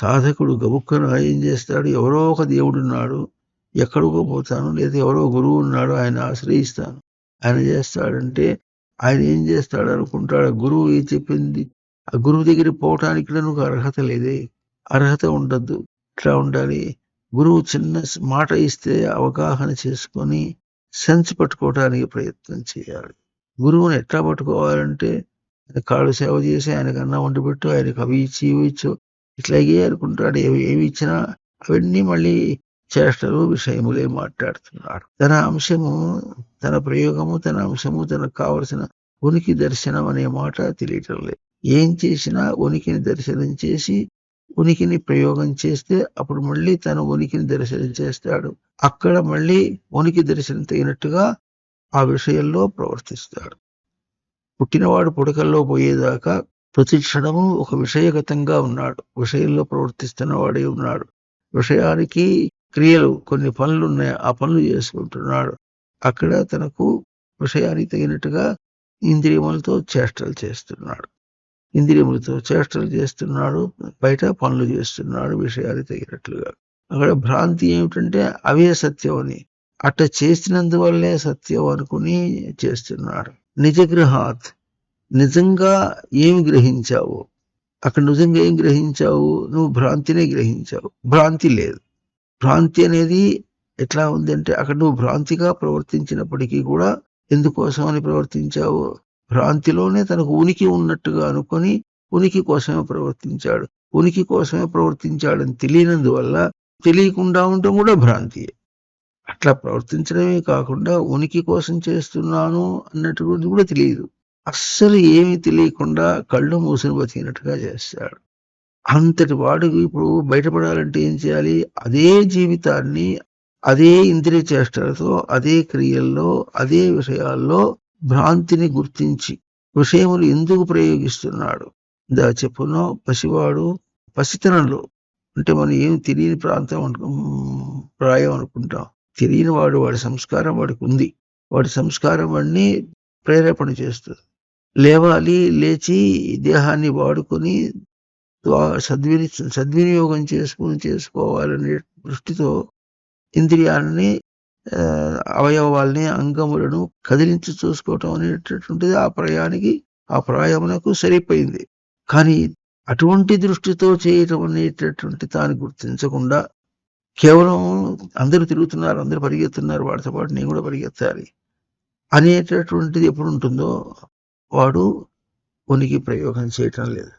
సాధకుడు గబుక్కన ఏం చేస్తాడు? ఎవరో ఒక దేవుడు ఉన్నాడు. ఎక్కడికో పోతాను. లేదా ఎవరో గురువు ఉన్నాడు. ఆయన ఆశ్రయిస్తాను. ఆయన చేస్తాడంటే ఆయన ఏం చేస్తాడు అనుకుంటాడు? ఆ గురువు ఏం చెప్పింది? ఆ గురువు దగ్గరికి పోవటానికి నువ్వు అర్హత లేదే. అర్హత ఉండద్దు. ఇట్లా ఉండాలి. గురువు చిన్న మాట ఇస్తే అవగాహన చేసుకొని సెన్స్ పట్టుకోవడానికి ప్రయత్నం చేయాలి. గురువుని ఎట్లా పట్టుకోవాలంటే ఆయన కాళ్ళు సేవ చేసి ఆయనకు అన్నం వండి పెట్టు ఆయనకు అవి ఇచ్చి ఇవి ఇచ్చు. ఇట్లాగే అనుకుంటాడు. ఏవి ఏమి ఇచ్చినా అవన్నీ మళ్ళీ చేష్టలు విషయములే మాట్లాడుతున్నాడు. తన అంశము తన ప్రయోగము తన అంశము తనకు కావలసిన ఉనికి దర్శనం అనే మాట తెలియటం లేదు. ఏం చేసినా ఉనికిని దర్శనం చేసి ఉనికిని ప్రయోగం చేస్తే అప్పుడు మళ్ళీ తన ఉనికిని దర్శనం చేస్తాడు. అక్కడ మళ్ళీ ఉనికి దర్శనం తగినట్టుగా ఆ విషయంలో ప్రవర్తిస్తాడు. పుట్టినవాడు పుడకల్లో పోయేదాకా ప్రతి క్షణము ఒక విషయగతంగా ఉన్నాడు. విషయంలో ప్రవర్తిస్తున్న వాడే ఉన్నాడు. విషయానికి క్రియలు కొన్ని పనులు ఉన్నాయి ఆ పనులు చేసుకుంటున్నాడు. అక్కడ తనకు విషయానికి తగినట్టుగా ఇంద్రియములతో చేష్టలు చేస్తున్నాడు. ఇంద్రియములతో చేష్టలు చేస్తున్నాడు. బయట పనులు చేస్తున్నాడు విషయానికి తగినట్లుగా. అక్కడ భ్రాంతి ఏమిటంటే అవే సత్యం అని. అట్ట చేసినందువల్లే సత్యం అనుకుని చేస్తున్నాడు. నిజగృహాత్ నిజంగా ఏమి గ్రహించావు? అక్కడ నిజంగా ఏం గ్రహించావు? నువ్వు భ్రాంతినే గ్రహించావు. భ్రాంతి లేదు. భ్రాంతి అనేది ఎట్లా ఉందంటే అక్కడ నువ్వు భ్రాంతిగా ప్రవర్తించినప్పటికీ కూడా ఎందుకోసమని ప్రవర్తించావు? భ్రాంతిలోనే తనకు ఉనికి ఉన్నట్టుగా అనుకొని ఉనికి కోసమే ప్రవర్తించాడు. ఉనికి కోసమే ప్రవర్తించాడని తెలియనందువల్ల తెలియకుండా ఉండటం కూడా భ్రాంతియే అట్లా ప్రవర్తించడమే కాకుండా ఉనికి కోసం చేస్తున్నాను అన్నట్టు కూడా తెలియదు. అస్సలు ఏమీ తెలియకుండా కళ్ళు మూసిన బతికినట్టుగా చేస్తాడు. అంతటి వాడికి ఇప్పుడు బయటపడాలంటే ఏం చేయాలి? అదే జీవితాన్ని అదే ఇంద్రియ చేష్టలతో అదే క్రియల్లో అదే విషయాల్లో భ్రాంతిని గుర్తించి విషయములు ఎందుకు ప్రయోగిస్తున్నాడు? దా చెప్పునో పసివాడు పసితనంలో అంటే మనం ఏం తెలియని ప్రాంతం అనుకు ప్రాయం అనుకుంటాం. తెలియని వాడు వాడి సంస్కారం వాడికి ఉంది. వాడి సంస్కారం వాడిని ప్రేరేపణ చేస్తుంది. లేవాలి లేచి దేహాన్ని వాడుకొని సద్విని సద్వినియోగం చేసుకుని చేసుకోవాలనే దృష్టితో ఇంద్రియాలని అవయవాల్ని అంగములను కదిలించి చూసుకోవటం అనేటటువంటిది ఆ ప్రయాణికి ఆ ప్రాయమునకు సరిపోయింది. కానీ అటువంటి దృష్టితో చేయటం అనేటటువంటి తాను గుర్తించకుండా కేవలం అందరూ తిరుగుతున్నారు అందరూ పరిగెత్తున్నారు వాడితో పాటు నేను కూడా పరిగెత్తాలి అనేటటువంటిది ఎప్పుడు ఉంటుందో వాడు ఉనికి ప్రయోగం చేయటం లేదు.